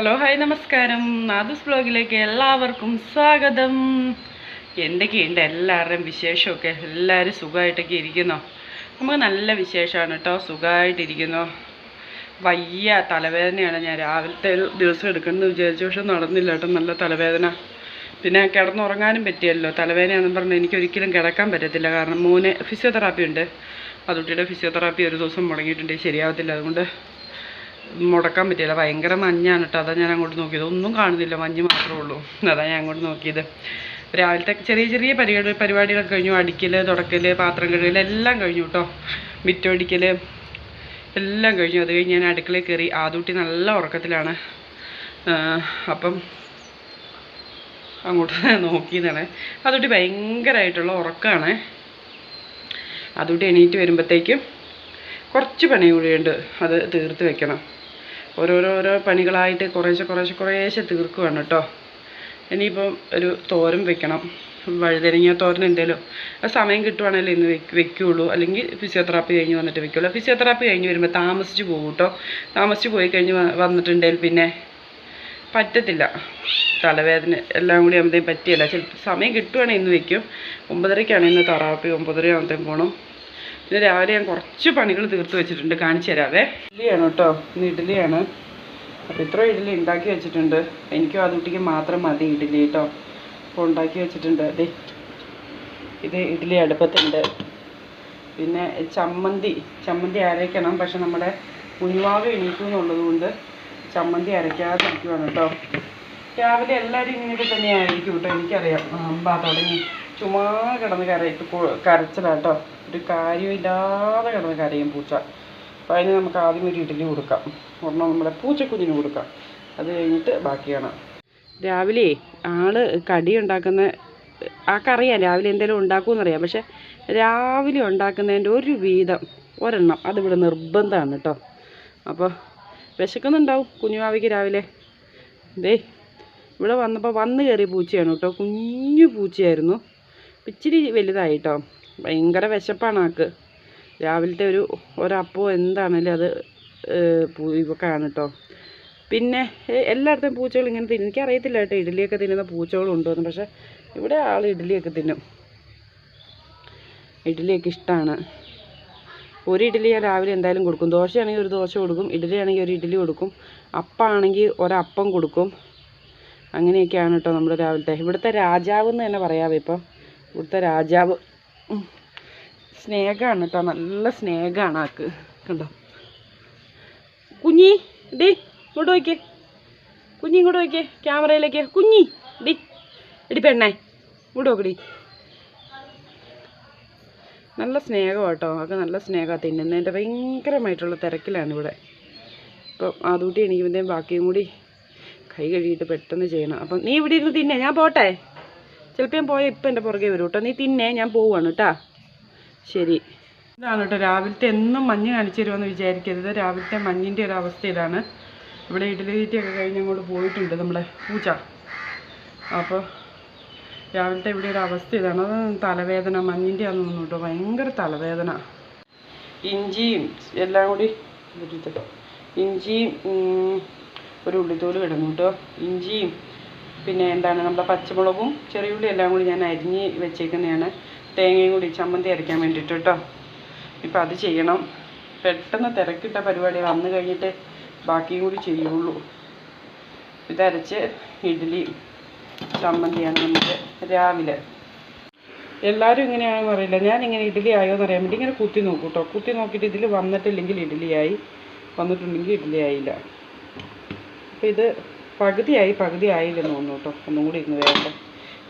Hello hi നമസ്കാരം. നാദുസ് ബ്ലോഗിലേക്ക് എല്ലാവർക്കും സ്വാഗതം. എന്തൊക്കെയുണ്ട് എല്ലാവരുടെയും വിശേഷമൊക്കെ? എല്ലാവരും സുഖമായിട്ടൊക്കെ ഇരിക്കുന്നു? നമുക്ക് നല്ല വിശേഷമാണ് കേട്ടോ. സുഖമായിട്ടിരിക്കുന്നു. വയ്യ തലവേദനയാണ് ഞാൻ രാവിലത്തെ ദിവസം എടുക്കണമെന്ന് വിചാരിച്ചു പക്ഷെ നടന്നില്ല കേട്ടോ. നല്ല തലവേദന. പിന്നെ കിടന്നുറങ്ങാനും പറ്റിയല്ലോ. തലവേദനയാണെന്ന് പറഞ്ഞാൽ എനിക്ക് ഒരിക്കലും കിടക്കാൻ പറ്റത്തില്ല. കാരണം മൂന്ന് ഫിസിയോതെറാപ്പി ഉണ്ട്. അതുട്ടിയുടെ ഫിസിയോതെറാപ്പി ഒരു ദിവസം മുടങ്ങിയിട്ടുണ്ട്. ശരിയാവത്തില്ല അതുകൊണ്ട്. മുടക്കാൻ പറ്റിയില്ല. ഭയങ്കര മഞ്ഞാണ് കേട്ടോ അതാ ഞാൻ അങ്ങോട്ട് നോക്കിയത്. ഒന്നും കാണുന്നില്ല. മഞ്ഞ് മാത്രമേ ഉള്ളൂ. അതാ ഞാൻ അങ്ങോട്ട് നോക്കിയത്. രാവിലത്തെ ചെറിയ ചെറിയ പരിപാടി പരിപാടികളൊക്കെ കഴിഞ്ഞു. അടിക്കൽ തുടക്കൽ പാത്രം കഴുകൽ എല്ലാം കഴിഞ്ഞു കേട്ടോ മിറ്റടിക്കൽ എല്ലാം കഴിഞ്ഞു. അത് കഴിഞ്ഞ് ഞാൻ അടുക്കളയിൽ കയറി. ആദൂട്ടി നല്ല ഉറക്കത്തിലാണ്. അപ്പം അങ്ങോട്ട് നോക്കിയതാണ്. അതുകൊണ്ട് ഭയങ്കരമായിട്ടുള്ള ഉറക്കമാണ് അതുകൊണ്ട് എണീറ്റ് വരുമ്പോഴത്തേക്കും കുറച്ച് പണി കൂടിയുണ്ട് അത് തീർത്ത് വെക്കണം. ഓരോരോരോ പണികളായിട്ട് കുറേശ്ശെ കുറേശ്ശെ കുറേശ്ശെ തീർക്കുവാണ് കേട്ടോ. ഇനിയിപ്പം ഒരു തോരൻ വെക്കണം. വഴുതനങ്ങ തോരൻ എന്തേലും അത് സമയം കിട്ടുവാണെങ്കിൽ ഇന്ന് വെക്ക് വെക്കുകയുള്ളൂ അല്ലെങ്കിൽ ഫിസിയോതെറാപ്പി കഴിഞ്ഞ് വന്നിട്ട് വെക്കുകയുള്ളൂ ഫിസിയോതെറാപ്പി കഴിഞ്ഞ് വരുമ്പോൾ താമസിച്ച് പോകും കേട്ടോ. താമസിച്ച് പോയി കഴിഞ്ഞ് വന്നിട്ടുണ്ടെങ്കിൽ പിന്നെ പറ്റത്തില്ല. തലവേദന എല്ലാം കൂടി ആകുമ്പോഴത്തേക്കും പറ്റിയല്ല. ചിലപ്പോൾ സമയം കിട്ടുവാണെങ്കിൽ ഇന്ന് വെക്കും. ഒമ്പതരയ്ക്കാണ് ഇന്ന് തെറാപ്പി. ഒമ്പതര ആകുമ്പോഴത്തേക്കും പോകണം പിന്നെ രാവിലെ ഞാൻ കുറച്ച് പണികൾ തീർത്ത് വെച്ചിട്ടുണ്ട്. കാണിച്ചു തരാവേ. ഇഡ്ഡലിയാണ് കേട്ടോ. ഇന്ന് ഇഡ്ഡലിയാണ്. അപ്പോൾ ഇത്ര ഇഡ്ഡലി ഉണ്ടാക്കി വെച്ചിട്ടുണ്ട്. എനിക്കും അതുട്ടിക്ക് മാത്രം മതി ഇഡ്ഡലി കേട്ടോ. അപ്പോൾ ഉണ്ടാക്കി വെച്ചിട്ടുണ്ട്. അതെ ഇത് ഇഡ്ഡലി അടുപ്പത്തുണ്ട്. പിന്നെ ചമ്മന്തി. ചമ്മന്തി അരയ്ക്കണം. പക്ഷെ നമ്മുടെ ഉരുവാവ് എണീക്കും എന്നുള്ളത് കൊണ്ട് ചമ്മന്തി അരയ്ക്കാതിരിക്കുവാണ് കേട്ടോ. രാവിലെ എല്ലാവരും ഇങ്ങനെയൊക്കെ തന്നെയായിരിക്കും കേട്ടോ. എനിക്കറിയാം. അമ്പാ തുടങ്ങി. ചുമ്മാ കിടന്ന് കരയിട്ട് കരച്ചിലാട്ടോ. ഒരു കാര്യമില്ലാതെ കിടന്ന് കരയും പൂച്ച. അപ്പോൾ അതിന് നമുക്ക് ആദ്യം ഒരു ഇഡലി കൊടുക്കാം. ഒരെണ്ണം നമ്മുടെ പൂച്ചക്കുഞ്ഞിന് കൊടുക്കാം. അത് കഴിഞ്ഞിട്ട് ബാക്കിയാണ്. രാവിലെ ആൾ കടി ഉണ്ടാക്കുന്ന ആൾക്കറിയാം രാവിലെ എന്തെങ്കിലും ഉണ്ടാക്കുമെന്നറിയാം. പക്ഷെ രാവിലെ ഉണ്ടാക്കുന്നതിന്റെ ഒരു വീതം ഒരെണ്ണം അതിവിടെ നിർബന്ധമാണ് കേട്ടോ. അപ്പോൾ വിശക്കുന്നുണ്ടാവും കുഞ്ഞുമാവിക്ക് രാവിലെ. ദേ ഇവിടെ വന്നപ്പോൾ വന്ന് കയറിയ പൂച്ചയാണ് കേട്ടോ. കുഞ്ഞു പൂച്ചയായിരുന്നു. ഇച്ചിരി വലുതായി കേട്ടോ ഭയങ്കര വിശപ്പാണ് ആൾക്ക്. രാവിലത്തെ ഒരു ഒരപ്പോ എന്താണേലും അത് ഇവക്കാണ് കേട്ടോ പിന്നെ എല്ലായിടത്തും പൂച്ചകൾ ഇങ്ങനെ തിന്നും. എനിക്കറിയത്തില്ല കേട്ടോ ഇഡ്ഡലിയൊക്കെ തിന്നുന്ന പൂച്ചകളുണ്ടോയെന്ന് പക്ഷേ ഇവിടെ ആൾ ഇഡ്ഡലിയൊക്കെ തിന്നും. ഇഡ്ഡലിയൊക്കെ ഇഷ്ടമാണ് ഒരു ഇഡ്ഡലി ഞാൻ രാവിലെ എന്തായാലും കൊടുക്കും. ദോശയാണെങ്കിൽ ഒരു ദോശ കൊടുക്കും. ഇഡ്ഡലി ആണെങ്കിൽ ഒരു ഇഡ്ഡലി കൊടുക്കും. അപ്പമാണെങ്കിൽ ഒരപ്പം കൊടുക്കും. അങ്ങനെയൊക്കെയാണ് കേട്ടോ നമ്മുടെ രാവിലത്തെ. ഇവിടുത്തെ രാജാവ് എന്ന് തന്നെ പറയാമോ ഇപ്പം. ഇവിടുത്തെ രാജാവ്. സ്നേഹമാണ് കേട്ടോ നല്ല സ്നേഹമാണ് ആക്ക് കണ്ടോ? കുഞ്ഞി ഡി ഇങ്ങോട്ട് നോക്കിയേ. കുഞ്ഞി ഇങ്ങോട്ട് നോക്കിയേ ക്യാമറയിലേക്ക്. കുഞ്ഞി ഡി എടി പെണ്ണേ ഇങ്ങോട്ട് നോക്കടി. നല്ല സ്നേഹം കേട്ടോ ഒക്കെ നല്ല സ്നേഹമാണ് തിന്നുന്നതിന്റെ. ഭയങ്കരമായിട്ടുള്ള തിരക്കിലാണ് ഇവിടെ. ഇപ്പം അതുകൂട്ടി എണീക്കുമ്പോഴത്തേക്കും ബാക്കിയും കൂടി കൈ കഴുകിയിട്ട് പെട്ടെന്ന് ചെയ്യണം. അപ്പം നീ ഇവിടെ ഇരുന്ന് തിന്നേ ഞാൻ പോട്ടെ? ചിലപ്പോൾ ഞാൻ പോയാൽ ഇപ്പം എന്റെ പുറകെ വരും കേട്ടോ. നീ തിന്നേ ഞാൻ പോവാണ് കേട്ടാ. ശരി. ഇതാണ് കേട്ടോ രാവിലത്തെ എന്നും മഞ്ഞ് കാണിച്ചു തരുമെന്ന് വിചാരിക്കരുത്. രാവിലത്തെ മഞ്ഞിന്റെ ഒരു അവസ്ഥ ഇതാണ് ഇവിടെ ഇഡലി തീറ്റയൊക്കെ കഴിഞ്ഞ് അങ്ങോട്ട് പോയിട്ടുണ്ട് നമ്മളെ പൂച്ച അപ്പോൾ രാവിലത്തെ ഇവിടെ ഒരു അവസ്ഥ ഇതാണ് അത് തലവേദന മഞ്ഞിന്റെ ആണെന്ന് തോന്നുന്നു ഭയങ്കര തലവേദന. ഇഞ്ചിയും എല്ലാം കൂടി ഇഞ്ചിയും ഒരു ഉള്ളിത്തോൽ കിടന്നു കേട്ടോ. ഇഞ്ചിയും പിന്നെ എന്താണ് നമ്മുടെ പച്ചമുളകും ചെറിയുള്ളി എല്ലാം കൂടി ഞാൻ അരിഞ്ഞ് വെച്ചേക്കുന്നതാണ്. തേങ്ങയും കൂടി ചമ്മന്തി അരയ്ക്കാൻ വേണ്ടിയിട്ട് കേട്ടോ. ഇപ്പം അത് ചെയ്യണം. പെട്ടെന്ന് തിരക്കിട്ട പരിപാടി വന്നു കഴിഞ്ഞിട്ട് ബാക്കിയും കൂടി ചെയ്യുള്ളൂ. ഇതരച്ച് ഇഡ്ഡലി ചമ്മന്തിയാണ് നമുക്ക് രാവിലെ. എല്ലാവരും ഇങ്ങനെയാണെന്ന് അറിയില്ല ഞാൻ ഇങ്ങനെ ഇഡ്ഡലി ആയോ എന്ന് അറിയാൻ വേണ്ടി ഇങ്ങനെ കുത്തി നോക്കും കേട്ടോ. കുത്തി നോക്കിയിട്ട് ഇതിൽ വന്നിട്ടില്ലെങ്കിൽ ഇഡ്ഡലിയായി വന്നിട്ടുണ്ടെങ്കിൽ ഇഡ്ഡലി ആയില്ല അപ്പോൾ ഇത് പകുതിയായി പകുതി ആയില്ലെന്ന് തോന്നുന്നു കേട്ടോ. ഒന്നും കൂടി ഇന്ന് വേണ്ട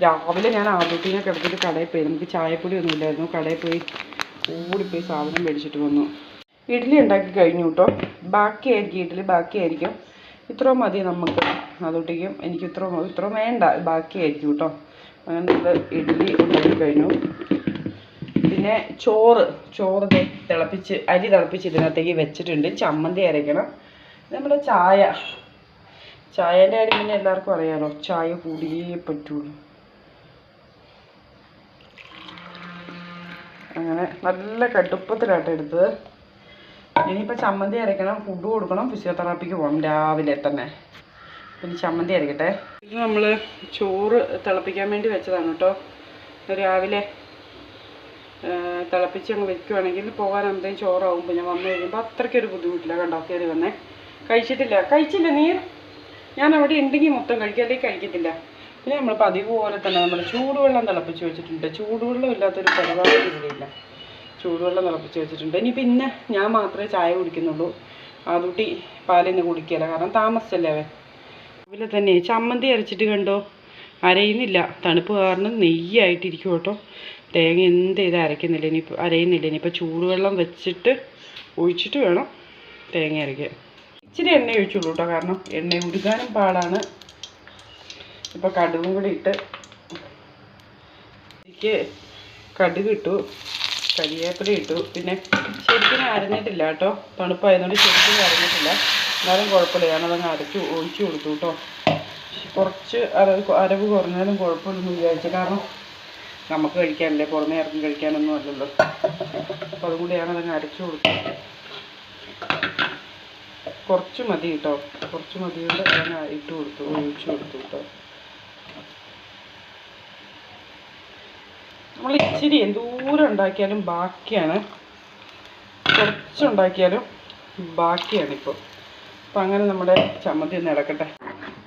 രാവിലെ ഞാൻ ആദ്യത്തിനെ കിടത്തിട്ട് കടയിൽ പോയി. നമുക്ക് ചായപ്പൊടി ഒന്നും ഇല്ലായിരുന്നു. കടയിൽ പോയി ഓടിപ്പോയി സാധനം മേടിച്ചിട്ട് വന്നു. ഇഡ്ഡലി ഉണ്ടാക്കി കഴിഞ്ഞു കേട്ടോ. ബാക്കിയായിരിക്കും ഇഡ്ഡലി ബാക്കിയായിരിക്കും. ഇത്രയും മതി നമുക്ക്. അതോട്ടേക്കും എനിക്ക് ഇത്ര ഇത്ര വേണ്ട. ബാക്കിയായിരിക്കും കേട്ടോ. അങ്ങനെ നമ്മൾ ഇഡ്ഡലി ഉണ്ടാക്കി കഴിഞ്ഞു. പിന്നെ ചോറ്. ചോറ് തിളപ്പിച്ച് അരി തിളപ്പിച്ച് ഇതിനകത്തേക്ക് വെച്ചിട്ടുണ്ട്. ചമ്മന്തി അരയ്ക്കണം. നമ്മുടെ ചായ. ചായേന്റെ കാര്യം പിന്നെ എല്ലാവർക്കും അറിയാലോ. ചായ കൂടിയേ പറ്റുള്ളൂ. അങ്ങനെ നല്ല കടുപ്പത്തിലാട്ടോ എടുത്തത്. ഇനിയിപ്പോൾ ചമ്മന്തി അരയ്ക്കണം ഫുഡ് കൊടുക്കണം ഫിസിയോതെറാപ്പിക്ക് പോകണം രാവിലെ തന്നെ. പിന്നെ ചമ്മന്തി അരക്കട്ടെ ഇത് നമ്മൾ ചോറ് തിളപ്പിക്കാൻ വേണ്ടി വെച്ചതാണ് കേട്ടോ. രാവിലെ തിളപ്പിച്ച് അങ്ങ് വെക്കുവാണെങ്കിൽ പോകാനാകുമ്പോഴത്തേക്കും ചോറാവും. പിന്നെ വന്നു കഴിയുമ്പോൾ അത്രയ്ക്കൊരു ബുദ്ധിമുട്ടില്ല കണ്ടോ? കയറി വന്നേ. കഴിച്ചിട്ടില്ല. കഴിച്ചില്ല നീ ഞാൻ അവിടെ ഉണ്ടെങ്കിൽ മൊത്തം കഴിക്കും അല്ലെങ്കിൽ കഴിക്കത്തില്ല. പിന്നെ നമ്മൾ പതിവ് പോലെ തന്നെ നമ്മൾ ചൂടുവെള്ളം തിളപ്പിച്ച് വെച്ചിട്ടുണ്ട്. ചൂടുവെള്ളം ഇല്ലാത്തൊരു പരിപാടി ഇവിടെയില്ല. ചൂടുവെള്ളം തിളപ്പിച്ച് വെച്ചിട്ടുണ്ട്. ഇനി പിന്നെ ഞാൻ മാത്രമേ ചായ കുടിക്കുന്നുള്ളൂ. ആദൂട്ടി പാലിന് കുടിക്കില്ല കാരണം താമസിച്ചല്ലേ അവൻ. അതുപോലെ തന്നെ ചമ്മന്തി അരച്ചിട്ട് കണ്ടോ? അരയുന്നില്ല. തണുപ്പ് കാരണം നെയ്യായിട്ടിരിക്കും കേട്ടോ. തേങ്ങ എന്ത് ചെയ്ത് അരയ്ക്കുന്നില്ല. ഇനി അരയുന്നില്ല. ഇനിയിപ്പോൾ ചൂടുവെള്ളം വെച്ചിട്ട് ഒഴിച്ചിട്ട് വേണം തേങ്ങ അരയ്ക്കാൻ. ഇച്ചിരി എണ്ണ ഒഴിച്ചുള്ളൂ കേട്ടോ കാരണം എണ്ണ ഉരുകാനും പാടാണ്. ഇപ്പൊ കടുകും കൂടി ഇട്ട് എനിക്ക് കടുക് ഇട്ടു കരിവേപ്പില ഇട്ടു. പിന്നെ ശരിക്കും അരഞ്ഞിട്ടില്ല കേട്ടോ തണുപ്പായതുകൊണ്ട് ശരിക്കും അരഞ്ഞിട്ടില്ല. എന്നാലും കുഴപ്പമില്ല. ഞാനതങ്ങ് അരച്ച് ഒഴിച്ചു കൊടുത്തു കേട്ടോ കുറച്ച് അരവ് അരവ് കുറഞ്ഞാലും കുഴപ്പമില്ലെന്ന് വിചാരിച്ചു. കാരണം നമുക്ക് കഴിക്കാനല്ലേ പുറമേ ഇറങ്ങി കഴിക്കാനൊന്നും അല്ലല്ലോ. അപ്പോൾ അതും കൂടി ഞാനതങ്ങ് അരച്ചു കൊടുത്തു. കുറച്ച് മതി കേട്ടോ. കുറച്ച് മതി കൊണ്ട് അതങ്ങ് ഇട്ട് കൊടുത്തു ഒഴിച്ചു കൊടുത്തു കേട്ടോ. നമ്മൾ ഇച്ചിരി എന്തോരം ഉണ്ടാക്കിയാലും ബാക്കിയാണ്. കുറച്ചുണ്ടാക്കിയാലും ബാക്കിയാണ് ഇപ്പോൾ. അപ്പം അങ്ങനെ നമ്മുടെ ചമ്മന്തി ഒന്ന് ഇളക്കട്ടെ.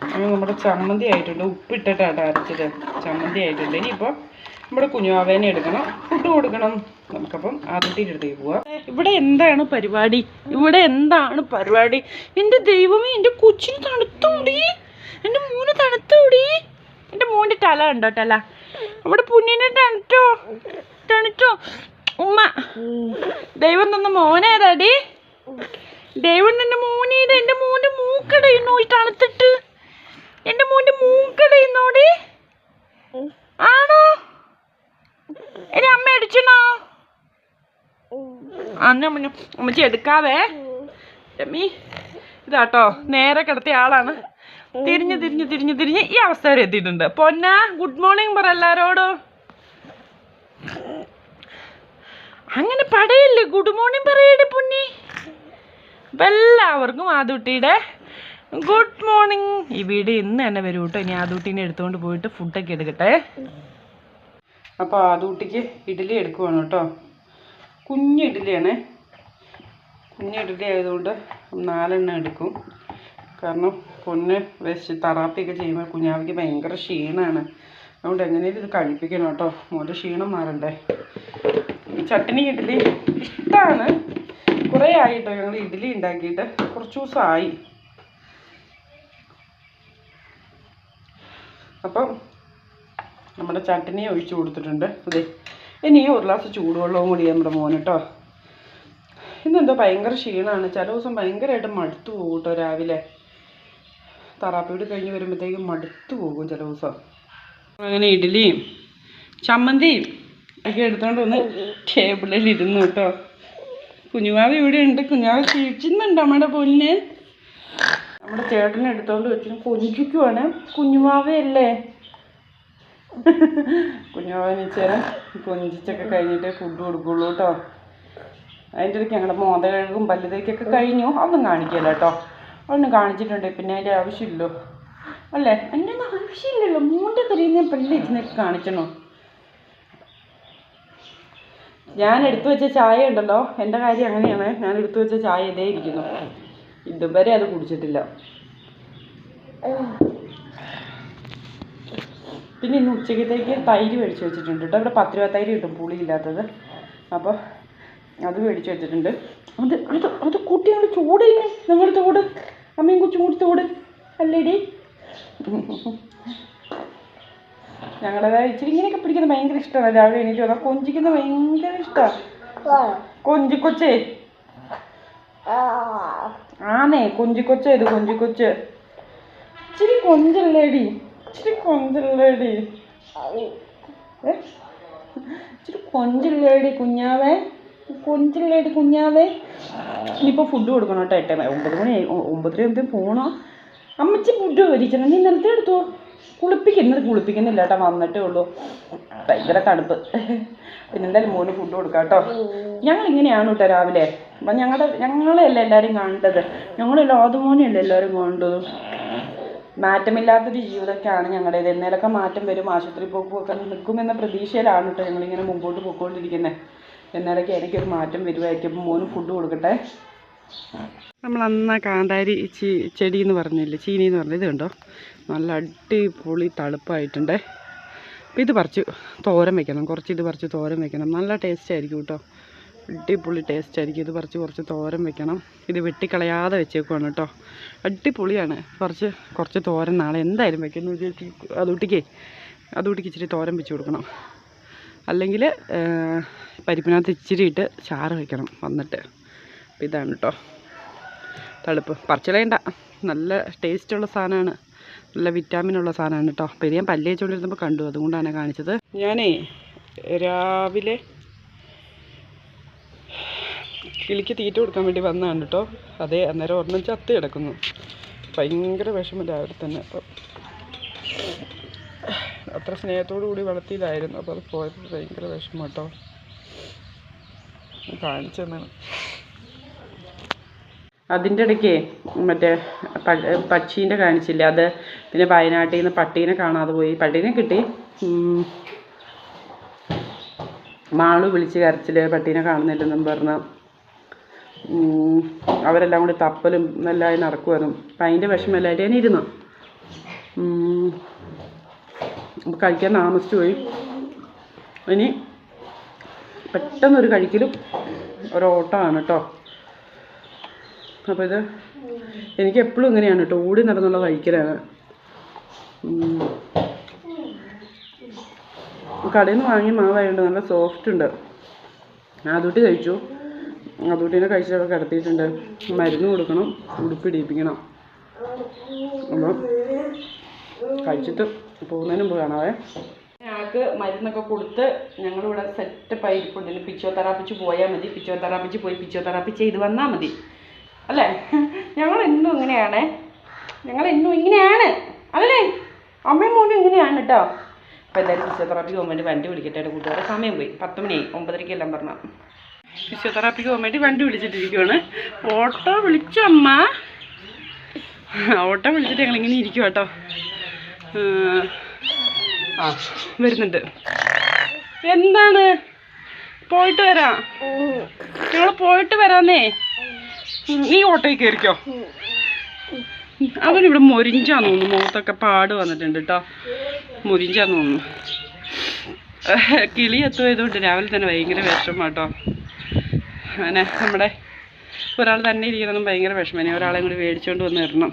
അങ്ങനെ നമ്മുടെ ചമ്മന്തി ആയിട്ടുണ്ട്. ഉപ്പിട്ടിട്ടാണ് അരച്ചത്. ചമ്മന്തി ആയിട്ടുണ്ട്. ഇനിയിപ്പോൾ നമ്മുടെ കുഞ്ഞുവാവേനെ എടുക്കണം. ഫുഡ് കൊടുക്കണം. നമുക്കപ്പം ആദ്യത്തെ അടുത്തേക്ക് പോവാം. ഇവിടെ എന്താണ് പരിപാടി? ഇവിടെ എന്താണ് പരിപാടി? എന്റെ ദൈവമേ എന്റെ കൊച്ചിന് തണുത്തോടി എന്റെ മൂന്ന് തണുത്തോടി എന്റെ മോന്റെ തല ഉണ്ടോ തല? അവിടെ പുണ്യനെ തണുത്തോ? തണുത്തോ? ഉമ്മ. ദൈവം തന്ന മോനേതാടി ദൈവം തന്നെ മോനേത് എന്റെ മോന്റെ മൂക്കടയുന്നു ഈ തണുത്തിട്ട്. എന്റെ മോന്റെ മൂക്കടയുന്നോടി ആണോ? ഇനി അമ്മ അടിച്ചണോ അന്ന് അമ്മ അമ്മച്ചി എടുക്കാവേ. രമി ഇതാട്ടോ നേരെ കിടത്തിയ ആളാണ്. തിരിഞ്ഞ് തിരിഞ്ഞ് തിരിഞ്ഞ് തിരിഞ്ഞ് ഈ അവസ്ഥ വരെ എത്തിയിട്ടുണ്ട്. പൊന്ന ഗുഡ് മോർണിംഗ് പറ എല്ലാരോടും. അങ്ങനെ പടയില്ലേ? ഗുഡ് മോർണിംഗ് പറയട്ടെ പൊന്നി. അപ്പം എല്ലാവർക്കും ആദുട്ടിയുടെ ഗുഡ് മോർണിംഗ് ഈ വീട് ഇന്ന് തന്നെ വരും കേട്ടോ ഇനി ആദൂട്ടീനെ എടുത്തുകൊണ്ട് പോയിട്ട് ഫുഡൊക്കെ എടുക്കട്ടെ. അപ്പോൾ ആദൂട്ടിക്ക് ഇഡ്ഡലി എടുക്കുവാണ് കേട്ടോ കുഞ്ഞ് കുഞ്ഞിഡ്ഡലി ആയതുകൊണ്ട് നാലെണ്ണം എടുക്കും. കാരണം പൊന്ന് വെച്ച് തറാപ്പിയൊക്കെ ചെയ്യുമ്പോൾ കുഞ്ഞാവിക്ക് ഭയങ്കര ക്ഷീണമാണ് അതുകൊണ്ട് എങ്ങനെയും ഇത് കഴിപ്പിക്കണം കേട്ടോ. മോന്റെ ക്ഷീണം മാറണ്ടേ. ചട്ടിനി ഇഡ്ഡലി ഇഷ്ടമാണ് കുറേ ആയി കേട്ടോ ഞങ്ങൾ ഇഡ്ഡലി ഉണ്ടാക്കിയിട്ട്. കുറച്ച് ദിവസമായി. അപ്പം നമ്മുടെ ചട്ടിനി ഒഴിച്ചു കൊടുത്തിട്ടുണ്ട്. അതെ ഇനി ഒരു ഗ്ലാസ് ചൂടുവെള്ളവും കൂടി നമ്മുടെ മോന് കേട്ടോ ഇന്നെന്തോ ഭയങ്കര ക്ഷീണമാണ് ചില ദിവസം ഭയങ്കരമായിട്ട് മടുത്തു പോകും കേട്ടോ രാവിലെ. തറാപ്പിയോട് കഴിഞ്ഞ് വരുമ്പോഴത്തേക്കും മടുത്തു പോകും ചില ദിവസം. അങ്ങനെ ഇഡ്ഡലിയും ചമ്മന്തിയും ഒക്കെ എടുത്തോണ്ട് വന്ന് ടേബിളിൽ ഇരുന്നു കേട്ടോ കുഞ്ഞുമാവ് ഇവിടെ ഉണ്ട്. കുഞ്ഞാവ് ചിരിക്കുന്നുണ്ട് നമ്മുടെ പൊന്ന് നമ്മുടെ ചേട്ടനെ എടുത്തോണ്ട് വെച്ചിട്ട് കൊഞ്ചിക്കുവാണ് കുഞ്ഞുമാവയല്ലേ കുഞ്ഞുമാവന് ഇച്ചേരം കൊഞ്ചിച്ചൊക്കെ കഴിഞ്ഞിട്ട് ഫുഡ് കൊടുക്കുള്ളൂ കേട്ടോ അതിന്റെ ഇടയ്ക്ക് ഞങ്ങളുടെ മോത കഴുകും പല്ല് കഴിഞ്ഞു. അതൊന്നും കാണിക്കില്ല കേട്ടോ അതൊന്നും കാണിച്ചിട്ടുണ്ട്. പിന്നെ അതിന്റെ ആവശ്യമില്ലല്ലോ. അല്ലേ? എന്റെ ഒന്നും ആവശ്യമില്ലല്ലോ. മൂന്റെ കറിയുന്ന പല്ല് ഇതിനൊക്കെ കാണിച്ചണോ? ഞാൻ എടുത്തു വെച്ച ചായ ഉണ്ടല്ലോ. എന്റെ കാര്യം അങ്ങനെയാണ്. ഞാൻ എടുത്തു വെച്ച ചായ ഇതേ ഇരിക്കുന്നു. ഇതുവരെ അത് കുടിച്ചിട്ടില്ല. പിന്നെ ഇന്ന് ഉച്ചക്കത്തേക്ക് തൈര് മേടിച്ച് വെച്ചിട്ടുണ്ട് കേട്ടോ. ഇവിടെ പത്ത് രൂപ തൈര് കിട്ടും പുളിയില്ലാത്തത്. അപ്പോൾ അത് മേടിച്ച് വെച്ചിട്ടുണ്ട്. അത് അത് അത് കൂട്ടി ഞങ്ങൾ ചൂടില്ലേ നിങ്ങൾ തോട്. അമ്മയും കൊച്ചും കൂടി തോട്. അല്ലേടി? ഞങ്ങളതായ ഇച്ചിരി ഇങ്ങനെയൊക്കെ പിടിക്കുന്നത് ഭയങ്കര ഇഷ്ടമാണ്. രാവിലെ എണീറ്റ് വന്നാൽ കൊഞ്ചിക്കുന്നത് ഭയങ്കര ഇഷ്ടമാണ് കൊഞ്ചിക്കൊച്ചേ. ആന്നേ കൊഞ്ചിക്കൊച്ചേ ഇത് കൊഞ്ചിക്കൊച്ച്. ഇച്ചിരി കൊഞ്ചല്ലേടി. ഇച്ചിരി കൊഞ്ചല്ലേടി? ഇച്ചിരി കൊഞ്ചില്ലേടി കുഞ്ഞാവേ. കൊഞ്ചില്ലേടി കുഞ്ഞാവേ. ഇനിയിപ്പോൾ ഫുഡ് കൊടുക്കണം കേട്ടോ എട്ടേ ഒമ്പത് മണി ഒമ്പത് മണി ഒമ്പതര പോകണോ അമ്മച്ചി ഫുഡ് കഴിക്കണം നീ നിർത്തി എടുത്തോ? കുളിപ്പിക്കുന്നത് കുളിപ്പിക്കുന്നില്ല കേട്ടോ വന്നിട്ടേ ഉള്ളൂ. ഭയങ്കര തണുപ്പ്. പിന്നെ എന്തായാലും മോന് ഫുഡ് കൊടുക്കാം കേട്ടോ. ഞങ്ങൾ ഇങ്ങനെയാണ് കേട്ടോ രാവിലെ. അപ്പം ഞങ്ങളുടെ ഞങ്ങളെയല്ല എല്ലാവരും കാണേണ്ടത്? ഞങ്ങളെല്ലാം ആദ്യമോനെയല്ല എല്ലാവരും കാണേണ്ടത്? മാറ്റമില്ലാത്തൊരു ജീവിതമൊക്കെയാണ് ഞങ്ങളുടേത്. എന്നേലൊക്കെ മാറ്റം വരും. ആശുപത്രി പോക്കും ഒക്കെ നിൽക്കുമെന്ന പ്രതീക്ഷയിലാണ് കേട്ടോ ഞങ്ങളിങ്ങനെ മുമ്പോട്ട് പോയിക്കൊണ്ടിരിക്കുന്നത്. എന്നേലൊക്കെ എനിക്കൊരു മാറ്റം വരുമായിരിക്കും മോന് ഫുഡ് കൊടുക്കട്ടെ. നമ്മൾ അന്ന് കാന്താരി ചീ ചെടി എന്ന് പറഞ്ഞില്ലേ ചീനി എന്ന് പറഞ്ഞത് കണ്ടോ? നല്ല അടിപൊളി തളുപ്പായിട്ടുണ്ട് അപ്പോൾ ഇത് പറിച്ച് തോരൻ വെക്കണം. കുറച്ച് ഇത് പറിച്ച് തോരൻ വെക്കണം. നല്ല ടേസ്റ്റ് ആയിരിക്കും കേട്ടോ. അടിപൊളി ടേസ്റ്റ് ആയിരിക്കും. ഇത് കുറച്ച് കുറച്ച് തോരൻ വെക്കണം. ഇത് വെട്ടിക്കളയാതെ വെച്ചേക്കുവാണ് കേട്ടോ അടിപൊളിയാണ്. കുറച്ച് കുറച്ച് തോരൻ നാളെ എന്തായാലും വെക്കുന്നു. ഇത് അതുട്ടിക്കേ അതുട്ടിക്ക് ഇച്ചിരി തോരൻ വെച്ച് കൊടുക്കണം. അല്ലെങ്കിൽ പരിപ്പിനകത്ത് ഇച്ചിരി ഇട്ട് ചാറ് വെക്കണം വന്നിട്ട്. അപ്പം ഇതാണ് കേട്ടോ തളുപ്പ്. പറിച്ചിളയണ്ട. നല്ല ടേസ്റ്റുള്ള സാധനമാണ്. നല്ല വിറ്റാമിനുള്ള സാധനമാണ് കേട്ടോ അപ്പം ഞാൻ പല്ലേച്ചുകൊണ്ടിരുന്നപ്പോൾ കണ്ടു. അതുകൊണ്ടാണ് കാണിച്ചത്. ഞാനേ രാവിലെ കിളിക്ക് തീറ്റ കൊടുക്കാൻ വേണ്ടി വന്നതാണ് കേട്ടോ. അതേ അന്നേരം ഒരെണ്ണം ചത്ത് കിടക്കുന്നു. ഭയങ്കര വിഷമം രാവിലെ തന്നെ. അപ്പം അത്ര സ്നേഹത്തോടു കൂടി വളർത്തിയതായിരുന്നു. അപ്പോൾ അത് പോയത് ഭയങ്കര വിഷമം കേട്ടോ. കാണിച്ചു തന്നാണ് അതിന്റെ ഇടയ്ക്ക് മറ്റേ പക്ഷീന്റെ കാണിച്ചില്ല? അത് പിന്നെ വയനാട്ടിൽ നിന്ന് പട്ടീനെ കാണാതെ പോയി. പട്ടീനെ കിട്ടി. മാളു വിളിച്ച് കരച്ചിൽ പട്ടീനെ കാണുന്നില്ലെന്നും പറഞ്ഞ്. അവരെല്ലാം കൂടി തപ്പലും എല്ലാം നടക്കുമായിരുന്നു അപ്പം അതിന്റെ വിഷമല്ലായിട്ട് ഞാൻ ഇരുന്നു. അപ്പം കഴിക്കാൻ താമസിച്ചു പോയി. ഇനി പെട്ടെന്നൊരു കഴിക്കലും ഒരോട്ടമാണ് കേട്ടോ. അപ്പോൾ ഇത് എനിക്ക് എപ്പോഴും ഇങ്ങനെയാണ് കേട്ടോ ഓടി നടന്നുള്ള കഴിക്കലാണ്. കടയിൽ നിന്ന് വാങ്ങിയ മാവായതുകൊണ്ട് നല്ല സോഫ്റ്റ് ഉണ്ട്. ആദ്യമായിട്ട് കഴിച്ചു. അതുട്ടിനെ കഴിച്ചൊക്കെ കിടത്തിയിട്ടുണ്ട്. മരുന്ന് കൊടുക്കണം ഉടുപ്പിടിപ്പിക്കണം അപ്പം കഴിച്ചിട്ട് പോകുന്നതിന് കാണാവേ. ഞങ്ങൾക്ക് മരുന്നൊക്കെ കൊടുത്ത് ഞങ്ങളിവിടെ സെറ്റപ്പ് ആയിരിക്കും പിച്ചോ ഫിസിയോതെറാപ്പിച്ച് പോയാൽ മതി. തെറാപ്പിച്ച് പോയി ഫിസിയോതെറാപ്പി ചെയ്ത് വന്നാൽ മതി. അല്ലേ? ഞങ്ങൾ എന്നും ഇങ്ങനെയാണ്. ഞങ്ങൾ എന്നും ഇങ്ങനെയാണ്. അല്ലേ അമ്മയും മോനും ഇങ്ങനെയാണ് കേട്ടോ അപ്പോൾ എന്തായാലും ഫിസിയോതെറാപ്പിക്ക് പോകാൻ വേണ്ടി വിളിക്കട്ടെ. കൂട്ടുകാരുടെ കൂട്ടുകാരെ സമയം പോയി. പത്ത് മണിയായി ഒമ്പതരയ്ക്കെല്ലാം പറഞ്ഞ. ഫിസിയോതെറാപ്പിക്ക് പോകാൻ വേണ്ടി വണ്ടി വിളിച്ചിട്ടിരിക്കുവാണ്. ഓട്ടോ വിളിച്ചു അമ്മ? ഓട്ടോ വിളിച്ചിട്ട് ഞങ്ങൾ ഇങ്ങനെ ഇരിക്കും കേട്ടോ ആ വരുന്നുണ്ട്. എന്താണ്? പോയിട്ട് വരാം. ഞങ്ങൾ പോയിട്ട് വരാന്നേ. നീ ഓട്ടോയിൽ കയറിക്കോ അവനിവിടെ മൊരിഞ്ചാന്ന് തോന്നുന്നു. മുഖത്തൊക്കെ പാട് വന്നിട്ടുണ്ട് കേട്ടോ മൊരിഞ്ചാന്ന് തോന്നുന്നു. കിളി എത്തുമായതുകൊണ്ട് രാവിലെ തന്നെ ഭയങ്കര വിഷമം കേട്ടോ അങ്ങനെ നമ്മുടെ ഒരാൾ തന്നെ ഇരിക്കണം ഭയങ്കര വിഷമം ഇനി ഒരാളെ കൂടി മേടിച്ചുകൊണ്ട് വന്ന് ഇടണം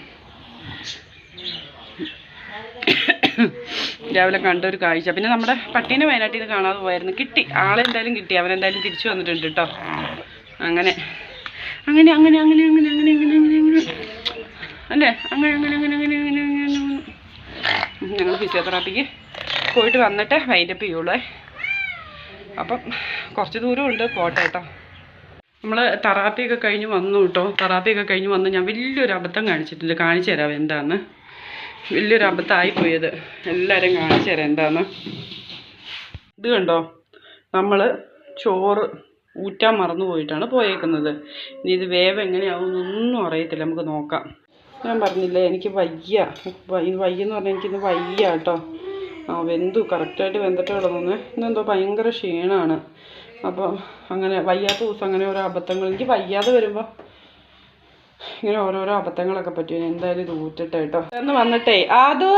രാവിലെ കണ്ട ഒരു കാഴ്ച പിന്നെ നമ്മുടെ പട്ടീനെ വയനാട്ടിൽ നിന്ന് കാണാതെ പോയായിരുന്നു കിട്ടി ആളെന്തായാലും കിട്ടി അവനെന്തായാലും തിരിച്ചു വന്നിട്ടുണ്ട് കേട്ടോ അങ്ങനെ അങ്ങനെ അങ്ങനെ അങ്ങനെ അങ്ങനെ അങ്ങനെ അങ്ങനെ അങ്ങനെ അല്ലേ അങ്ങനെ അങ്ങനെ അങ്ങനെ അങ്ങനെ അങ്ങനെ അങ്ങനെ ഞങ്ങൾ ഫിസിയോതെറാപ്പിക്ക് പോയിട്ട് വന്നിട്ട് വൈൻഡപ്പ് ചെയ്യുള്ളൂ അപ്പം കുറച്ച് ദൂരമുണ്ട് പോട്ടെ കേട്ടോ നമ്മൾ തെറാപ്പിയൊക്കെ കഴിഞ്ഞ് വന്നു കേട്ടോ. തെറാപ്പിയൊക്കെ കഴിഞ്ഞ് വന്ന് ഞാൻ വലിയൊരു അബദ്ധം കാണിച്ചിട്ടുണ്ട്. കാണിച്ചു തരാം എന്താന്ന്? വലിയൊരു അബദ്ധമായി പോയത്. എല്ലാവരും കാണിച്ചു തരാം എന്താന്ന്. ഇത് കണ്ടോ? നമ്മൾ ചോറ് ഊറ്റാൻ മറന്നു പോയിട്ടാണ് പോയേക്കുന്നത്. ഇനി ഇത് വേവ് എങ്ങനെയാവുമെന്നൊന്നും അറിയത്തില്ല. നമുക്ക് നോക്കാം. ഞാൻ പറഞ്ഞില്ലേ എനിക്ക് വയ്യ. ഇത് വയ്യെന്ന് പറഞ്ഞാൽ എനിക്കിന്ന് വയ്യ കേട്ടോ. ആ വെന്തു. കറക്റ്റായിട്ട് വെന്തിട്ട് കിടന്നു ഇന്നെന്തോ ഭയങ്കര ക്ഷീണമാണ് അപ്പം അങ്ങനെ വയ്യാത്ത ദിവസം അങ്ങനെ ഓരോ അബദ്ധങ്ങൾ. എനിക്ക് വയ്യാതെ വരുമ്പോൾ ഇങ്ങനെ ഓരോരോ അബദ്ധങ്ങളൊക്കെ പറ്റും എന്തായാലും ഇത് ഊറ്റട്ടെ കേട്ടോ. എന്ന് വന്നിട്ടേ അത്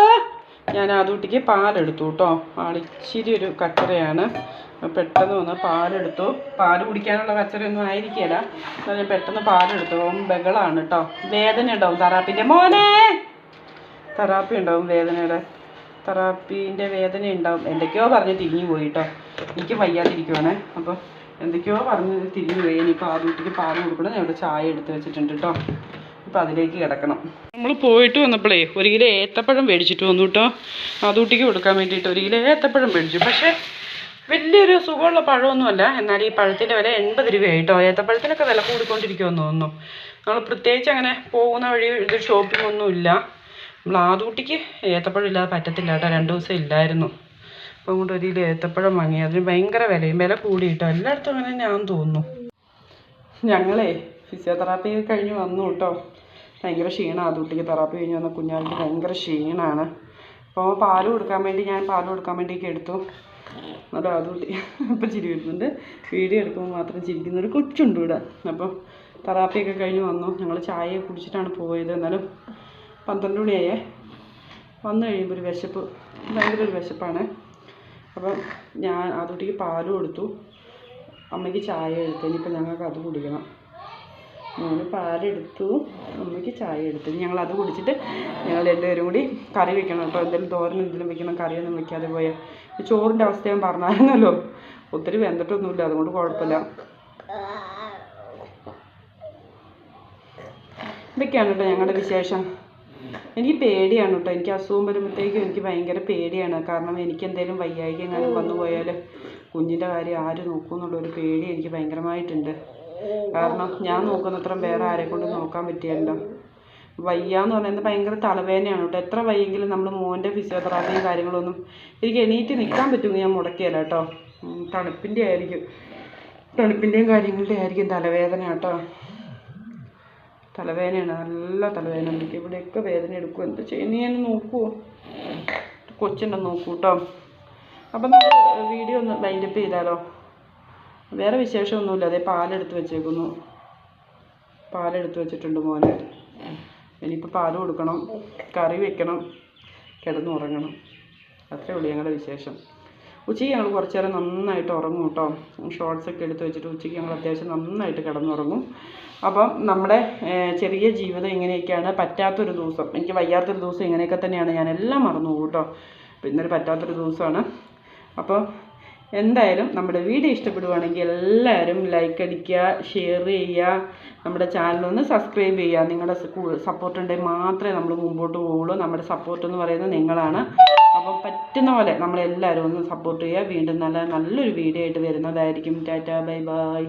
ഞാൻ ആദൂട്ടിക്ക് പാലെടുത്തു കേട്ടോ. ആളിച്ചിരി ഒരു കച്ചറയാണ്. പെട്ടെന്ന് വന്ന് പാലെടുത്തു. പാൽ കുടിക്കാനുള്ള കച്ചറയൊന്നും ആയിരിക്കില്ല എന്നാൽ ഞാൻ പെട്ടെന്ന് പാലെടുത്തു. ബഹളാണ് കേട്ടോ. വേദന ഉണ്ടാവും തറാപ്പിന്റെ മോനെ! തെറാപ്പി ഉണ്ടാവും വേദനയുടെ. തെറാപ്പീന്റെ വേദന ഉണ്ടാവും. എന്തൊക്കെയോ പറഞ്ഞ് തിരിഞ്ഞു പോയി കേട്ടോ എനിക്ക് വയ്യാതിരിക്കുവാണേ. അപ്പോൾ എന്തൊക്കെയോ പറഞ്ഞ് തിരിഞ്ഞു പോയി. ഇനിയിപ്പോൾ ആ വീട്ടിലേക്ക് പാൽ കൊടുക്കണം. ഞാൻ ഇവിടെ ചായ എടുത്ത് വെച്ചിട്ടുണ്ട് കേട്ടോ ഇപ്പം അതിലേക്ക് കിടക്കണം. നമ്മൾ പോയിട്ട് വന്നപ്പോഴേ ഒരു കിലോ ഏത്തപ്പഴം മേടിച്ചിട്ട് വന്നു കേട്ടോ അതൂട്ടിക്ക് കൊടുക്കാൻ വേണ്ടിയിട്ട് ഒരു കിലോ ഏത്തപ്പഴം മേടിച്ചു. പക്ഷേ വലിയൊരു സുഖമുള്ള പഴമൊന്നുമല്ല. എന്നാൽ ഈ പഴത്തിന്റെ വില എൺപത് രൂപയായിട്ടോ ഏത്തപ്പഴത്തിനൊക്കെ വില കൂടിക്കൊണ്ടിരിക്കുമെന്ന് തോന്നുന്നു. നമ്മൾ പ്രത്യേകിച്ച് അങ്ങനെ പോകുന്ന വഴി ഇത് ഷോപ്പിംഗ് ഒന്നും ഇല്ല നമ്മൾ ആദൂട്ടിക്ക് ഏത്തപ്പഴം ഇല്ലാതെ പറ്റത്തില്ല കേട്ടോ. രണ്ട് ദിവസം ഇല്ലായിരുന്നു. അപ്പം കൊണ്ട് ഒരു കിലോ ഏത്തപ്പഴം വാങ്ങി. അതിന് ഭയങ്കര വിലയും വില കൂടി കേട്ടോ. എല്ലായിടത്തും അങ്ങനെ ഞാൻ തോന്നുന്നു. ഞങ്ങളേ ഫിസിയോതെറാപ്പി കഴിഞ്ഞ് വന്നു കേട്ടോ. ഭയങ്കര ക്ഷീണമാണ്. ആദൂട്ടിക്ക് തെറാപ്പി കഴിഞ്ഞ് വന്ന കുഞ്ഞാൾക്ക് ഭയങ്കര ക്ഷീണമാണ്. അപ്പോൾ പാൽ കൊടുക്കാൻ വേണ്ടി ഞാൻ പാൽ കൊടുക്കാൻ വേണ്ടിയൊക്കെ എടുത്തു. നല്ല ആദൂട്ടി ഇപ്പം ചിരി വരുന്നുണ്ട്. വീഡിയോ എടുക്കുമ്പോൾ മാത്രം ചിരിക്കുന്ന. ഒരു കൊച്ചുണ്ട് ഇവിടെ. അപ്പോൾ തെറാപ്പിയൊക്കെ കഴിഞ്ഞ് വന്നു. ഞങ്ങൾ ചായ കുടിച്ചിട്ടാണ് പോയത്. എന്നാലും പന്ത്രണ്ട് മണിയായേ. വന്നു കഴിയുമ്പോൾ ഒരു വിശപ്പ് ഭയങ്കര ഒരു വിശപ്പാണ്. അപ്പം ഞാൻ അതുട്ടിക്ക് പാൽ കൊടുത്തു. അമ്മയ്ക്ക് ചായ എടുത്തു. ഇനിയിപ്പോൾ ഞങ്ങൾക്ക് അത് കുടിക്കണം. മോന് പാലെടുത്തു അമ്മയ്ക്ക് ചായ എടുത്തു. ഞങ്ങൾ അത് കുടിച്ചിട്ട് ഞങ്ങൾ എല്ലാവരും കൂടി കറി വെക്കണം. കേട്ടോ എന്തെങ്കിലും തോരൻ എന്തെങ്കിലും വെക്കണം കറിയൊന്നും വെക്കാതെ പോയാൽ ഈ ചോറിന്റെ അവസ്ഥ ഞാൻ പറഞ്ഞായിരുന്നല്ലോ. ഒത്തിരി വെന്തിട്ടൊന്നുമില്ല. അതുകൊണ്ട് കുഴപ്പമില്ല. ഇതൊക്കെയാണ് കേട്ടോ ഞങ്ങളുടെ വിശേഷം. എനിക്ക് പേടിയാണ് കേട്ടോ. എനിക്ക് അസുഖം വരുമ്പോഴത്തേക്കും എനിക്ക് ഭയങ്കര പേടിയാണ്. കാരണം എനിക്ക് എന്തെങ്കിലും വയ്യായിക എങ്ങാനും വന്നു പോയാൽ കുഞ്ഞിന്റെ കാര്യം ആര് നോക്കും എന്നുള്ളൊരു പേടി എനിക്ക് ഭയങ്കരമായിട്ടുണ്ട്. കാരണം ഞാൻ നോക്കുന്നത്ര വേറെ ആരെ കൊണ്ട് നോക്കാൻ പറ്റിയല്ലോ. വയ്യാന്ന് പറയുന്നത് ഭയങ്കര തലവേദനയാണ് കേട്ടോ. എത്ര വയ്യെങ്കിലും നമ്മൾ മോന്റെ ഫിസിയോതെറാപ്പിയും കാര്യങ്ങളൊന്നും എനിക്ക് എണീറ്റ് നിൽക്കാൻ പറ്റുമെങ്കിൽ ഞാൻ മുടക്കിയല്ല കേട്ടോ. തണുപ്പിന്റെ ആയിരിക്കും. തണുപ്പിന്റെയും കാര്യങ്ങളുടെ ആയിരിക്കും തലവേദന കേട്ടോ. തലവേദനയാണ് നല്ല തലവേദന എനിക്ക് ഇവിടെയൊക്കെ വേദന എടുക്കും. എന്ത് ചെയ്യുന്ന ഞാൻ നോക്കുമോ കൊച്ചുണ്ടെ നോക്കൂ കേട്ടോ അപ്പം നമ്മൾ വീഡിയോ ഒന്ന് വൈൻഡപ്പ് ചെയ്താലോ? വേറെ വിശേഷമൊന്നുമില്ല. അതേ പാലെടുത്ത് വെച്ചേക്കുന്നു. പാലെടുത്ത് വെച്ചിട്ടുണ്ട് മോനെ. ഇനിയിപ്പോൾ പാൽ കൊടുക്കണം കറി വെക്കണം കിടന്നുറങ്ങണം. അത്രേ ഉള്ളൂ ഞങ്ങളുടെ വിശേഷം. ഉച്ചയ്ക്ക് ഞങ്ങൾ കുറച്ച് നേരം നന്നായിട്ട് ഉറങ്ങും കേട്ടോ. ഷോർട്സ് ഒക്കെ എടുത്ത് വെച്ചിട്ട് ഉച്ചയ്ക്ക് ഞങ്ങൾ അത്യാവശ്യം നന്നായിട്ട് കിടന്നുറങ്ങും. അപ്പം നമ്മുടെ ചെറിയ ജീവിതം ഇങ്ങനെയൊക്കെയാണ്. പറ്റാത്തൊരു ദിവസം. എനിക്ക് വയ്യാത്തൊരു ദിവസം ഇങ്ങനെയൊക്കെ തന്നെയാണ്. ഞാൻ എല്ലാം മറന്നു കേട്ടോ. പിന്നൊരു പറ്റാത്തൊരു ദിവസമാണ്. അപ്പോൾ എന്തായാലും നമ്മുടെ വീഡിയോ ഇഷ്ടപ്പെടുവാണെങ്കിൽ എല്ലാവരും ലൈക്ക് അടിക്കുക ഷെയർ ചെയ്യുക. നമ്മുടെ ചാനലൊന്ന് സബ്സ്ക്രൈബ് ചെയ്യുക. നിങ്ങളുടെ സപ്പോർട്ട് ഉണ്ടെങ്കിൽ മാത്രമേ നമ്മൾ മുമ്പോട്ട് പോവുള്ളൂ. നമ്മുടെ സപ്പോർട്ട് എന്ന് പറയുന്നത് നിങ്ങളാണ്. അപ്പം പറ്റുന്ന പോലെ നമ്മളെല്ലാവരും ഒന്ന് സപ്പോർട്ട് ചെയ്യുക. വീണ്ടും നല്ല നല്ലൊരു വീഡിയോ ആയിട്ട് വരുന്നതായിരിക്കും. Tata bye bye